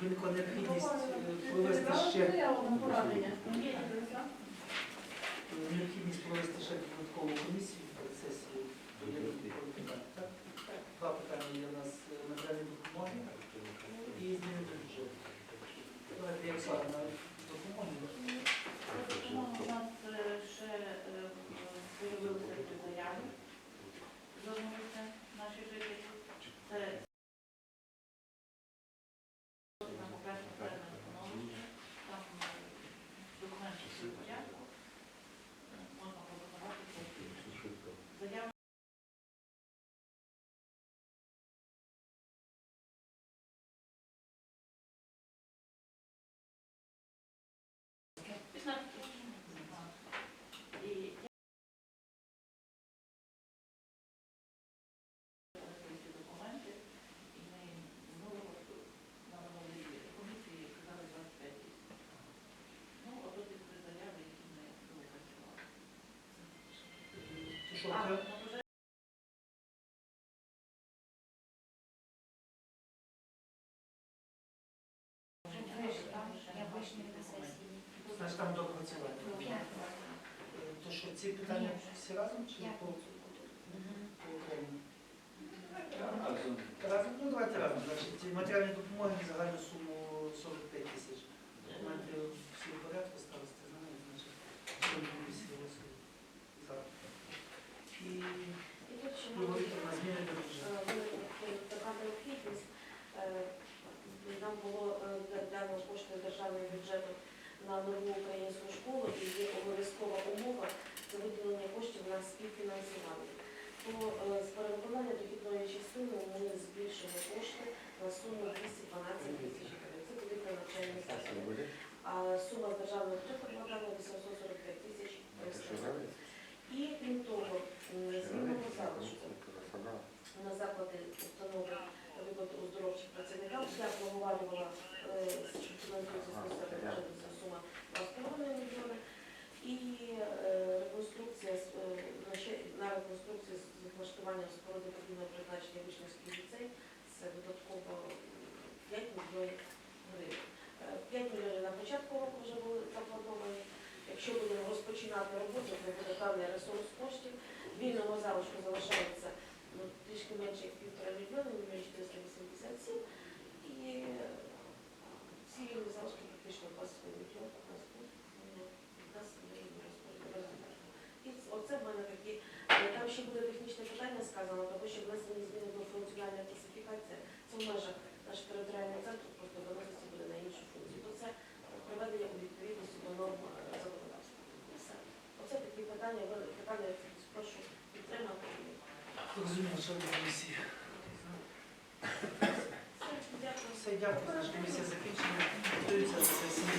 виникла необхідність е, ще необхідність провести ще додаткову комісію перед сесією. Є додаткові питання, так? Два питання є у нас е, матеріальні допомоги і зміни до бюджету. Давайте як слава на допомоги. У нас е, ще е, появилися три заяви. Звернулися наші жителі. Це на покращення фермерного становища. Там е, документи всі в порядку. Е, Можна голосувати. Заява І ці документи, і ми минулого на минулій комісії казали 25 тисяч. Ну, ото ті три заяви, які ми допрацювали. То що, А, треба? на бюджет там ще Я немає вийшла на документів. сесії. Значить там допрацювання. Е, То що ці питання всі разом чи по окремо? Разом? Ну давайте разом. Значить, матеріальні допомоги загальну суму 45 тисяч. Документи всі в порядку, ставити знають, значить, члени комісії голосують за. І І тут ще говорити на зміни до бюджету. виникла така необхідність. Е, Нам було дано кошти державного бюджету на нову українську школу і є обов'язкова умова це виділення коштів на співфінансування. То з перевиконання дохідної частини ми збільшимо кошти на суму 212 тисяч гривень. Це буде при навчальній закладі. А сума з державного бюджету ще- з влаштуванням споруди подвійного призначення Вишнівський ліцей це додатково 5 мільйонів гривень. Е, 5 мільйонів на початку року вже були заплановані. Якщо будемо розпочинати роботу, то буде певний ресурс коштів. Вільного залишку залишається ну, трішки менше як півтора мільйона, мільйон 487. І е, ці вільні залишки практично 20 мільйон у нас тут. ну, якраз є і розподіл. І ц- оце в мене такі, е, там ще буде технічне питання сказано, тому що внесені зміни до функціональної класифікації, це в межах наш територіальний центр просто доноситься буде на іншу функцію. То це приведення у відповідність до норм е, законодавства. І все. Оце такі питання, питання я прошу підтримати. Розуміло, що комісії. Все, дякую. Все, дякую. Наша комісія закінчена. Готується до сесії.